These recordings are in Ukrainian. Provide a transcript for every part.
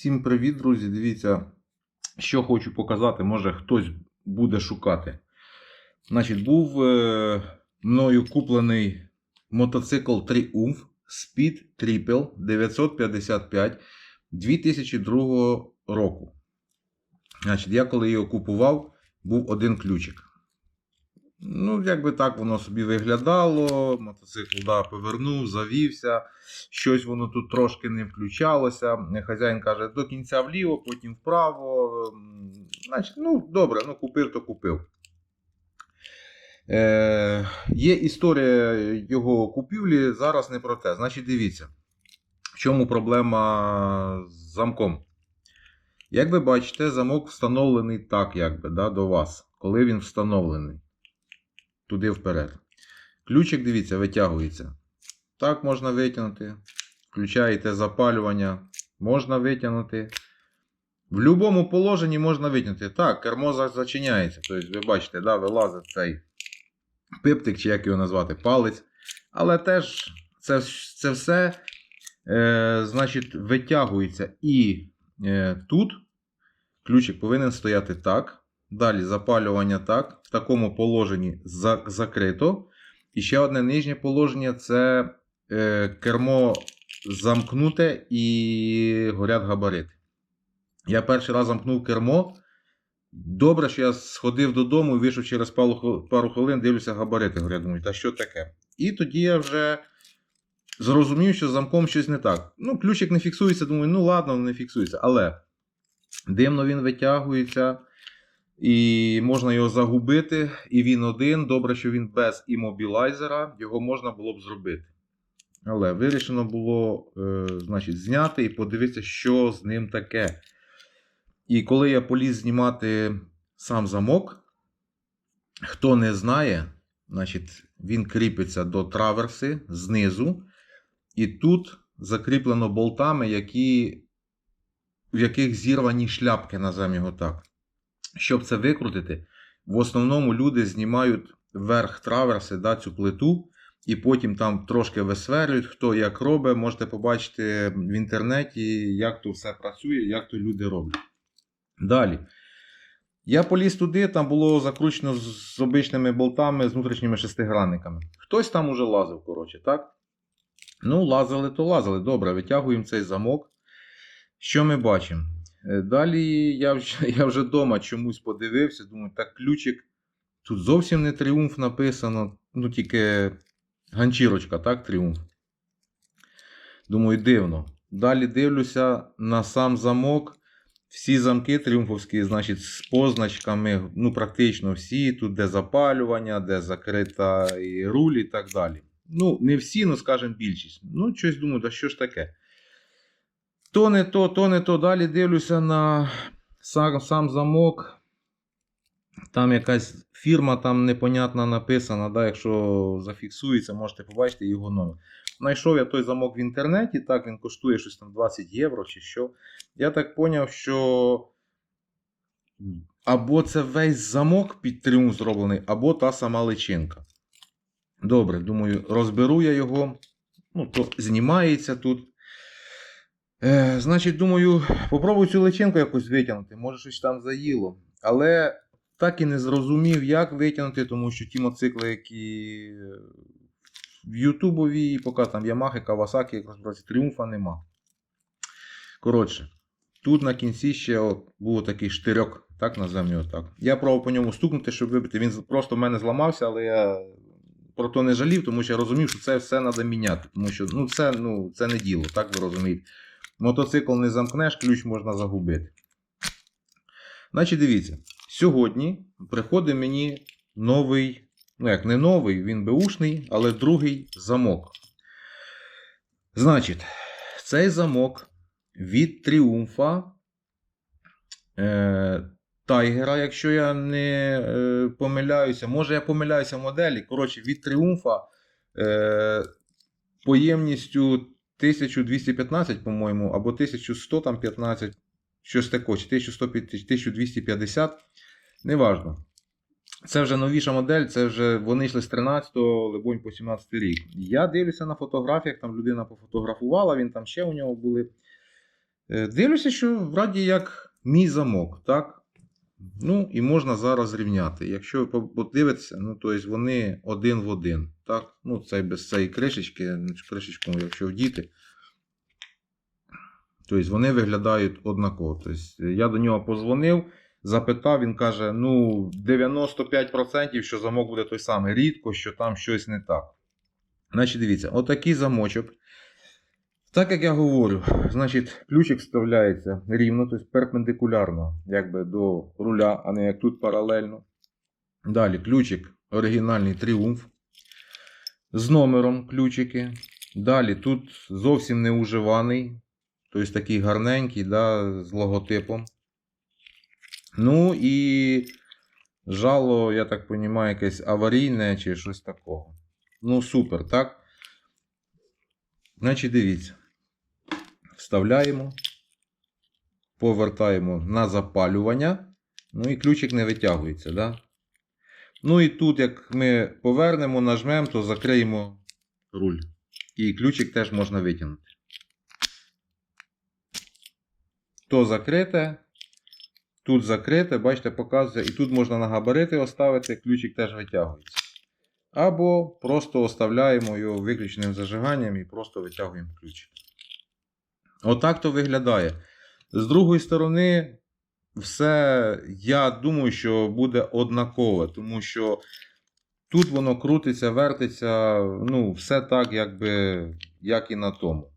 Всім привіт, друзі! Дивіться, що хочу показати, може хтось буде шукати. Значить, був е, мною куплений мотоцикл Triumph Speed Triple 955 2002 року. Значить, я коли його купував, був один ключик. Ну, якби так воно собі виглядало. Мотоцикл да, повернув, завівся. Щось воно тут трошки не включалося. Хазяїн каже, до кінця вліво, потім вправо. Значить, ну, добре, ну купив, то купив. Е, є історія його купівлі, зараз не про те. Значить, дивіться, в чому проблема з замком. Як ви бачите, замок встановлений так, якби, да, до вас, коли він встановлений. Туди вперед. Ключик, дивіться, витягується. Так можна витягнути. Включаєте запалювання, можна витягнути. В будь-якому положенні можна витягнути. Так, кермо зачиняється. Тобто, ви бачите, да, вилазить цей пиптик, чи як його назвати, палець. Але теж це, це все е, значить, витягується. І е, тут ключик повинен стояти так. Далі запалювання так. В такому положенні за- закрито. І ще одне нижнє положення це е, кермо замкнуте і горять габарити. Я перший раз замкнув кермо. Добре, що я сходив додому вийшов через пару, хвилин, дивлюся, габарити горять. Думаю, та що таке? І тоді я вже зрозумів, що з замком щось не так. Ну, ключик не фіксується, думаю, ну ладно, не фіксується. Але дивно він витягується. І можна його загубити, і він один. Добре, що він без імобілайзера, його можна було б зробити. Але вирішено було е, значить, зняти і подивитися, що з ним таке. І коли я поліз знімати сам замок, хто не знає, значить, він кріпиться до траверси знизу, і тут закріплено болтами, які, в яких зірвані шляпки, називаємо його так. Щоб це викрутити, в основному люди знімають верх траверси, да, цю плиту, і потім там трошки висверлюють, хто як робить, можете побачити в інтернеті, як то все працює, як то люди роблять. Далі. Я поліз туди, там було закручено з обичними болтами, з внутрішніми шестигранниками. Хтось там уже лазив, коротше, так? Ну, лазили, то лазили. Добре, витягуємо цей замок. Що ми бачимо? Е, Далі я вже, я вже вдома чомусь подивився, думаю, так ключик. Тут зовсім не тріумф написано, ну тільки ганчірочка, так, тріумф. Думаю, дивно. Далі дивлюся на сам замок. Всі замки тріумфовські, значить, з позначками, ну, практично всі. Тут де запалювання, де закрита і руль і так далі. Ну, не всі, ну, скажімо, більшість. Ну, щось думаю, та що ж таке? То не то, то не то. Далі дивлюся на сам, сам замок. Там якась фірма там непонятна написана. Да, якщо зафіксується, можете побачити його номер. Знайшов я той замок в інтернеті, так він коштує щось там 20 євро чи що. Я так зрозумів, що або це весь замок під тріумф зроблений, або та сама личинка. Добре, думаю, розберу я його. Ну, то знімається тут. Е, значить, думаю, попробую цю личинку якось витягнути. Може, щось там заїло. Але так і не зрозумів, як витягнути, тому що ті моцикли, які в Ютубові, поки там Ямахи, Кавасаки, як розбиратися, тріумфа нема. Коротше, тут на кінці ще от був такий штирьок, так називаємо його так. Я пробував по ньому стукнути, щоб вибити. Він просто в мене зламався, але я про то не жалів, тому що я розумів, що це все треба міняти. Тому що ну, це, ну, це не діло, так ви розумієте. Мотоцикл не замкнеш, ключ можна загубити. Значить, дивіться, сьогодні приходить мені новий, ну як не новий, він беушний, але другий замок. Значить, цей замок від тріумфа е, Тайгера, якщо я не е, помиляюся, може я помиляюся в моделі. Коротше, від тріумфа е, поємністю 1215, по-моєму, або 1115, щось таке, чи 1100, 1250, неважно. Це вже новіша модель, це вже вони йшли з 13-го, либонь, по 17 рік. Я дивлюся на фотографіях, там людина пофотографувала, він там ще у нього були Е, Дивлюся, що вроді як мій замок, так? Ну, і можна зараз зрівняти. Якщо ви подивитеся, ну, то есть вони один в один. Так? Ну, цей без цієї кришечки, кришечку, якщо вдіти, тобто вони виглядають однаково. Тобто, я до нього позвонив, запитав, він каже: ну, 95%, що замок буде той самий. Рідко, що там щось не так. Значить, дивіться, отакий замочок. Так як я говорю, значить, ключик вставляється рівно, тобто перпендикулярно, якби до руля, а не як тут паралельно. Далі ключик оригінальний тріумф з номером ключики. Далі тут зовсім не уживаний, тобто такий гарненький, да, з логотипом. Ну і жало, я так розумію, якесь аварійне чи щось такого. Ну, супер, так? Значить, дивіться. Вставляємо, повертаємо на запалювання. Ну і ключик не витягується. Да? Ну і тут, як ми повернемо, нажмемо, то закриємо руль. І ключик теж можна витягнути. То закрите. Тут закрите, бачите, показує. І тут можна на габарити оставити, ключик теж витягується. Або просто оставляємо його виключеним зажиганням і просто витягуємо ключик. Отак то виглядає. З другої сторони, все, я думаю, що буде однакове, тому що тут воно крутиться, вертиться, ну, все так, якби, як і на тому.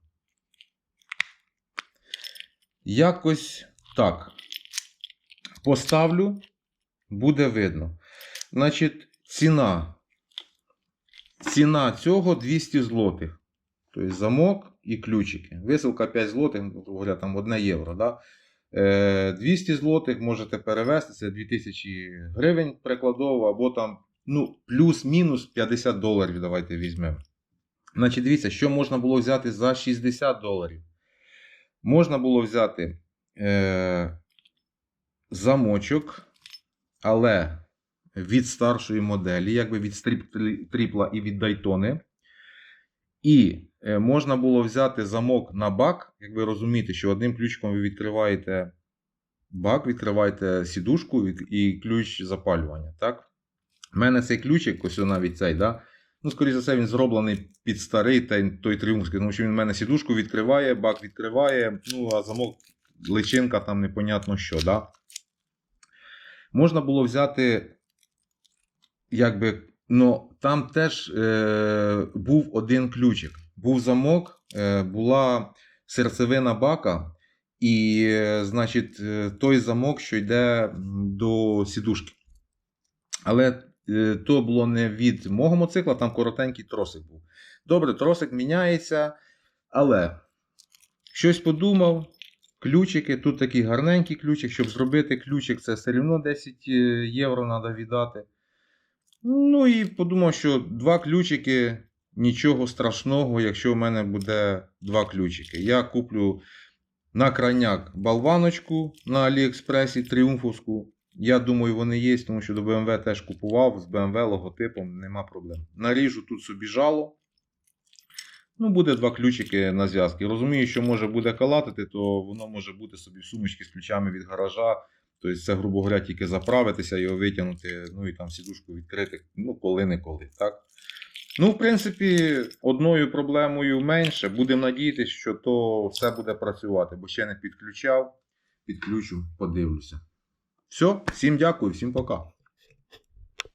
Якось так. Поставлю, буде видно. Значить, ціна. Ціна цього 200 злотих. Тобто замок і ключики. Висилка 5 злотих, ну, там 1 євро. Да? Е, 200 злотих можете перевести, це 2000 гривень прикладово, або там ну, плюс-мінус 50 доларів. Давайте візьмемо. Значить, дивіться, що можна було взяти за 60 доларів. Можна було взяти е, замочок, але від старшої моделі, якби від стріп- тріпла і від Дайтони. І е, можна було взяти замок на бак, як ви розумієте, що одним ключиком ви відкриваєте бак, відкриваєте сідушку і- ключ запалювання. Так? У мене цей ключик, ось навіть цей, да? ну, скоріше за все, він зроблений під старий той, той тріумфський, тому що він в мене сідушку відкриває, бак відкриває, ну, а замок, личинка там непонятно що. Да? Можна було взяти, якби, ну, там теж е, був один ключик. Був замок, е, була серцевина бака, і, е, значить, е, той замок, що йде до сідушки. Але то було не від мого моцикла, там коротенький тросик був. Добре, тросик міняється, але щось подумав. Ключики, тут такий гарненький ключик. Щоб зробити ключик, це все одно 10 е, євро треба віддати. Ну і подумав, що два ключики нічого страшного, якщо в мене буде два ключики. Я куплю на крайняк болваночку на Аліекспресі тріумфовську. Я думаю, вони є, тому що до BMW теж купував з BMW логотипом, нема проблем. Наріжу тут собі жало. Ну, буде два ключики на зв'язки. Розумію, що може буде калатити, то воно може бути собі в сумочці з ключами від гаража. Тобто це, грубо говоря, тільки заправитися, його витягнути, ну і там сідушку відкрити, ну, коли-неколи. так? Ну, в принципі, одною проблемою менше. Будемо надіятися, що то все буде працювати, бо ще не підключав. Підключу, подивлюся. Все, всім дякую, всім пока.